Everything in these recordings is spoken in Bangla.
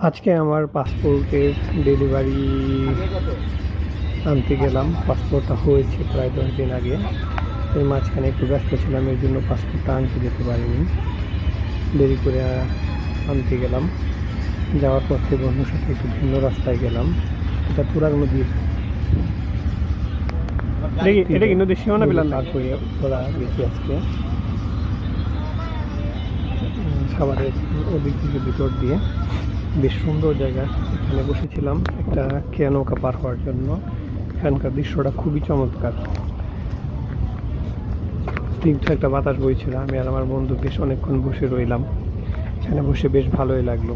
আজকে আমার পাসপোর্টের ডেলিভারি আনতে গেলাম। পাসপোর্টটা হয়েছে প্রায় দশ দিন আগে। এর মাঝখানে একটু ব্যস্ত ছিলাম এর জন্য পাসপোর্টটা আনতে যেতে পারিনি। দেরি করে আনতে গেলাম। যাওয়ার পথে বন্ধুর সাথে একটু ভিন্ন রাস্তায় গেলাম। এটা তুরাগ নদীর এটা কি- নদীর সীমানা বিলান পার করে ওরা গেছি আজকে। সাভারের ওদিক ভিতর দিয়ে। বেশ সুন্দর জায়গা। এখানে বসেছিলাম একটা খেয়া পার হওয়ার জন্য। এখানকার দৃশ্যটা খুবই চমৎকার। স্নিগ্ধ একটা বাতাস বইছিল। আমি আর আমার বন্ধু বেশ অনেকক্ষণ বসে রইলাম। এখানে বসে বেশ ভালোই লাগল।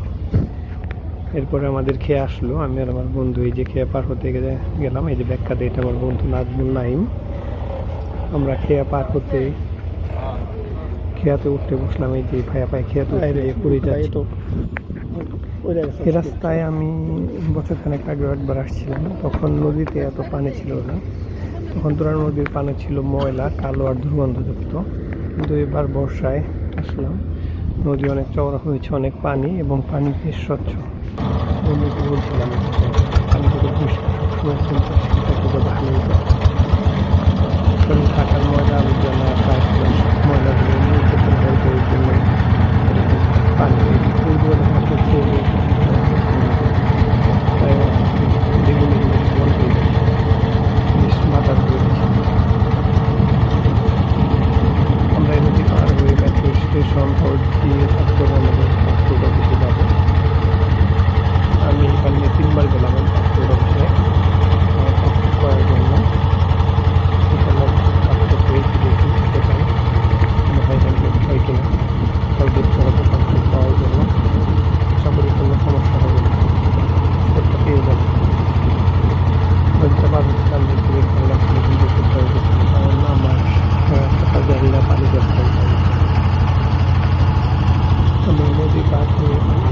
এরপরে আমাদের খেয়ে আসলো। আমি আর আমার বন্ধু এই যে খেয়ে পার হতে গেলাম। এই যে ব্যাখ্যাতে এটা আমার বন্ধু নাজমুল নাইম আমরা খেয়া পার হতে খেয়াতে উঠতে বসলাম এই যে ভাইয়া পায়ে খেয়াতে উঠতে পুরী তো এই রাস্তায় আমি বছরখানেক আগে একবার আসছিলাম তখন নদীতে এত পানি ছিল না। তখন তোরা নদীর পানি ছিল ময়লা কালো আর দুর্গন্ধযুক্ত। কিন্তু এবার বর্ষায় আসলাম। নদী অনেক চওড়া হয়েছে অনেক পানি এবং পানি বেশ স্বচ্ছ। বন্ধুকে বলছিলাম পানি থেকে পরিষ্কার সবসময় সেটা শরীর থাকার ময়লা আবর্জনা তারপরে ময়লাগুলো নিয়ে যেতে হয় তো ওই জন্য পানি ওইগুলো মাত্র পড়ে তাই যেগুলো বন্ধ বেশ মাথা ধরেছি আমরা এই নদী পার হয়ে মেট্রো দিয়ে থাকতে তারপরে আমাদের পাসপোর্ট অফিসে যাব। আমি এখানে তিনবার গেলাম পাসপোর্ট অফিসে আমার পাসপোর্ট করার জন্য এখানে পাসপোর্ট পেয়েছি দেখি সেখানে হয় হয় কিনা তাও দেখতে হবে পাসপোর্ট পাওয়ার জন্য আশা করি কোনো সমস্যা হবে না পাসপোর্টটা পেয়ে যাবে নদীটা পার হচ্ছিলাম দেখতে বেশ ভালো লাগছিল কিন্তু করতে হবে কারণ আমার রাস্তাটা জানি না পানি ব্যস্ত আমি নদী পার হয়ে পাসপোর্ট অফিসে অফিসে গেলাম পাসপোর্ট অফিসে ভিড় ছিল না এই জন্য তারা দেখে রয়েছে নিচে ডেলিভারি স্লিপ থেকে আমাদের টিকেট নিলাম তাকে ক্লিয়ার করল তারপর আমি ত্রিশ পঞ্চাশ জন ছিল বেশি সময় লাগেনি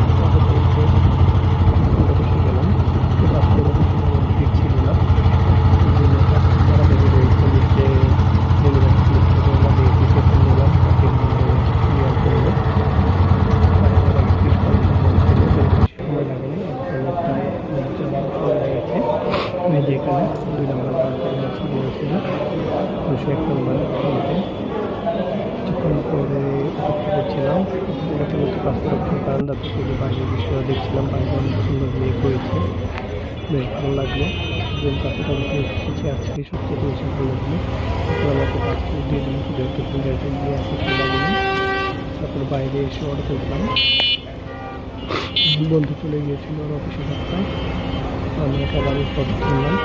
এখানে প্রায় নব্বই বারো সময় লেগেছে আমি যেখানে নম্বর পাসপোর্ট বারান্দা থেকে দেখছিলাম বাইরে সুন্দর মেঘ হয়েছে বেশ ভালো লাগল। এসেছে আজকে ভালো লাগল। আমাকে তারপর বাইরে এসে অর্ডার করলাম। বন্ধু চলে গিয়েছিল অফিসের রাস্তায়। আমি একটা বাড়ির পথ কিনলাম